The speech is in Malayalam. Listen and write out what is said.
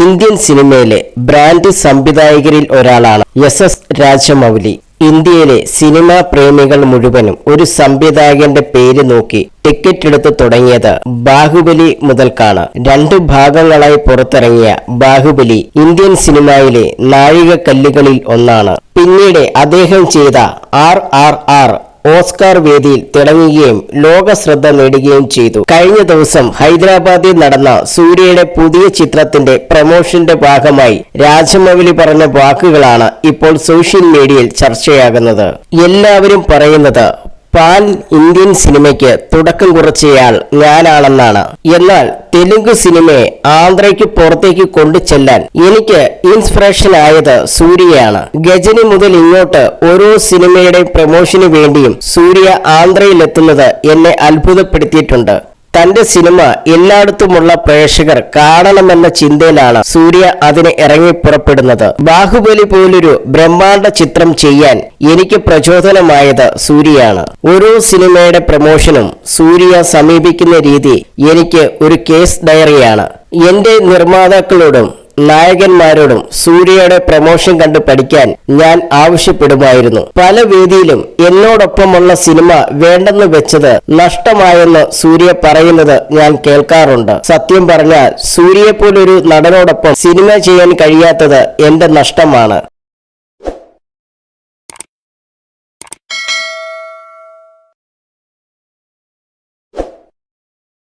ഇന്ത്യൻ സിനിമയിലെ ബ്രാൻഡ് സംവിധായകരിൽ ഒരാളാണ് എസ് എസ് രാജമൗലി. ഇന്ത്യയിലെ സിനിമാ പ്രേമികൾ മുഴുവനും ഒരു സംവിധായകന്റെ പേര് നോക്കി ടിക്കറ്റ് എടുത്ത് തുടങ്ങിയത് ബാഹുബലി മുതൽക്കാണ്. രണ്ടു ഭാഗങ്ങളായി പുറത്തിറങ്ങിയ ബാഹുബലി ഇന്ത്യൻ സിനിമയിലെ നാഴികക്കല്ലുകളിൽ ഒന്നാണ്. പിന്നീട് അദ്ദേഹം ചെയ്ത ആർ ആർ ആർ ഓസ്കാർ വേദിയിൽ തിളങ്ങുകയും ലോക ശ്രദ്ധ നേടുകയും ചെയ്തു. കഴിഞ്ഞ ദിവസം ഹൈദരാബാദിൽ നടന്ന സൂര്യയുടെ പുതിയ ചിത്രത്തിന്റെ പ്രമോഷന്റെ ഭാഗമായി രാജമൗലി പറഞ്ഞ വാക്കുകളാണ് ഇപ്പോൾ സോഷ്യൽ മീഡിയയിൽ ചർച്ചയാകുന്നത്. എല്ലാവരും പറയുന്നത് പാൻ ഇന്ത്യൻ സിനിമയ്ക്ക് തുടക്കം കുറിച്ചയാൾ ഞാനാണെന്നാണ്. എന്നാൽ തെലുങ്ക് സിനിമയെ ആന്ധ്രയ്ക്ക് പുറത്തേക്ക് കൊണ്ടു ചെല്ലാൻ എനിക്ക് ഇൻസ്പിറേഷൻ ആയത് സൂര്യയാണ്. ഗജനി മുതൽ ഇങ്ങോട്ട് ഓരോ സിനിമയുടെ പ്രമോഷന് വേണ്ടിയും സൂര്യ ആന്ധ്രയിലെത്തുന്നത് എന്നെ അത്ഭുതപ്പെടുത്തിയിട്ടുണ്ട്. തന്റെ സിനിമ എല്ലായിടത്തുമുള്ള പ്രേക്ഷകർ കാണണമെന്ന ചിന്തയിലാണ് സൂര്യ അതിന് ഇറങ്ങി പുറപ്പെടുന്നത്. ബാഹുബലി പോലൊരു ബ്രഹ്മാണ്ഡ ചിത്രം ചെയ്യാൻ എനിക്ക് പ്രചോദനമായത് സൂര്യയാണ്. ഓരോ സിനിമയുടെ പ്രമോഷനും സൂര്യ സമീപിക്കുന്ന രീതി എനിക്ക് ഒരു കേസ് ഡയറിയാണ്. എന്റെ നിർമ്മാതാക്കളോടും നായകന്മാരോടും സൂര്യയുടെ പ്രമോഷൻ കണ്ട് പഠിക്കാൻ ഞാൻ ആവശ്യപ്പെടുമായിരുന്നു. പല വേദിയിലും എന്നോടൊപ്പമുള്ള സിനിമ വേണ്ടെന്ന് വെച്ചത് നഷ്ടമായെന്ന് സൂര്യ പറയുന്നത് ഞാൻ കേൾക്കാറുണ്ട്. സത്യം പറഞ്ഞാൽ സൂര്യയെ പോലൊരു നടനോടൊപ്പം സിനിമ ചെയ്യാൻ കഴിയാത്തത് എന്റെ നഷ്ടമാണ്.